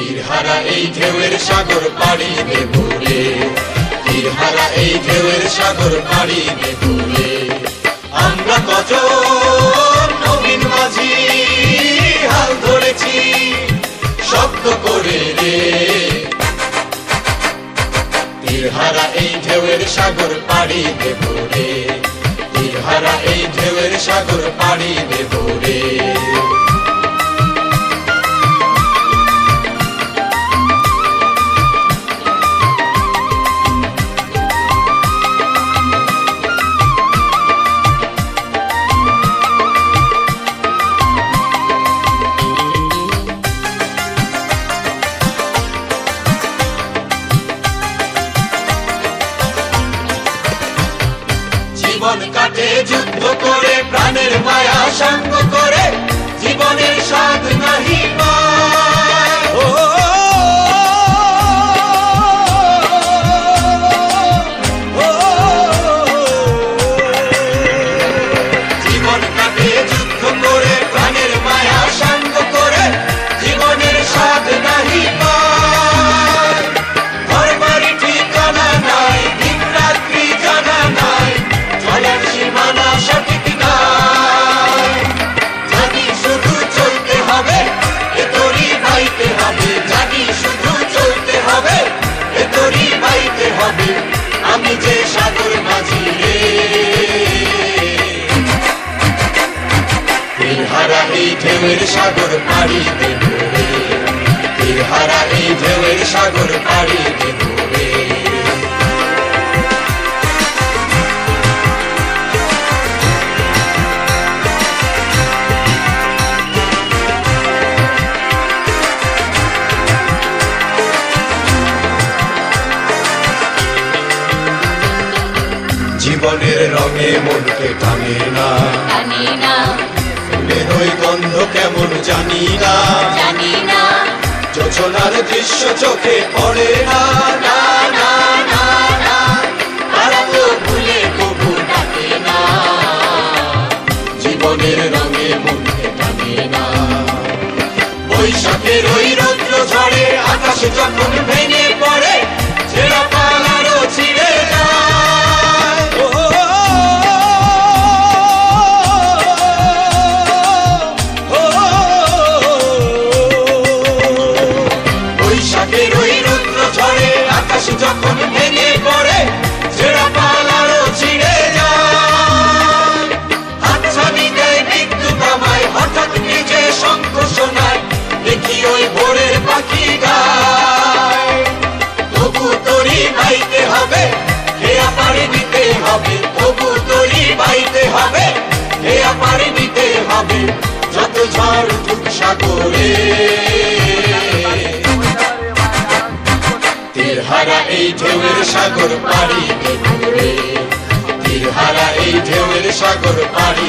তীরহারা এই ঢেউয়ের সাগর পাড়ি দেবুরে তীরহারা এই ঢেউয়ের সাগর পাড়ি দেবুরে আমরা কত নবীন মাঝি হাল ধরেছি শব্দ করে রে। তীরহারা এই ঢেউয়ের সাগর পাড়ি দেবুরে তীরহারা এই ঢেউয়ের সাগর পাড়ি দেবুরে যুদ্ধ করে ঢেউয়ের সাগর পাড়ি দেব রে তীরহারা এই ঢেউয়ের সাগর পাড়ি দেব জীবনের রঙে মনকে টানে না। জানি না। জানি না। জানি না। যোজনার দৃশ্য চোখে পড়ে না। না না না না। তারা তো ভুলে কবু ডাকে না। জীবনের রঙে মনকে টানে না। বৈশাখের ওই রৌদ্র ঝড়ে আকাশে যখন ভেঙে পড়ে হবে। হে পারে নিতে হবে, তবু তোরই বাইতে হবে। হে পারে নিতে হবে, যত ঝড় উঠুক সাগরে। তীরহারা এই ঢেউয়ের সাগর পাড়ি তীরহারা এই ঢেউয়ের সাগর পাড়ি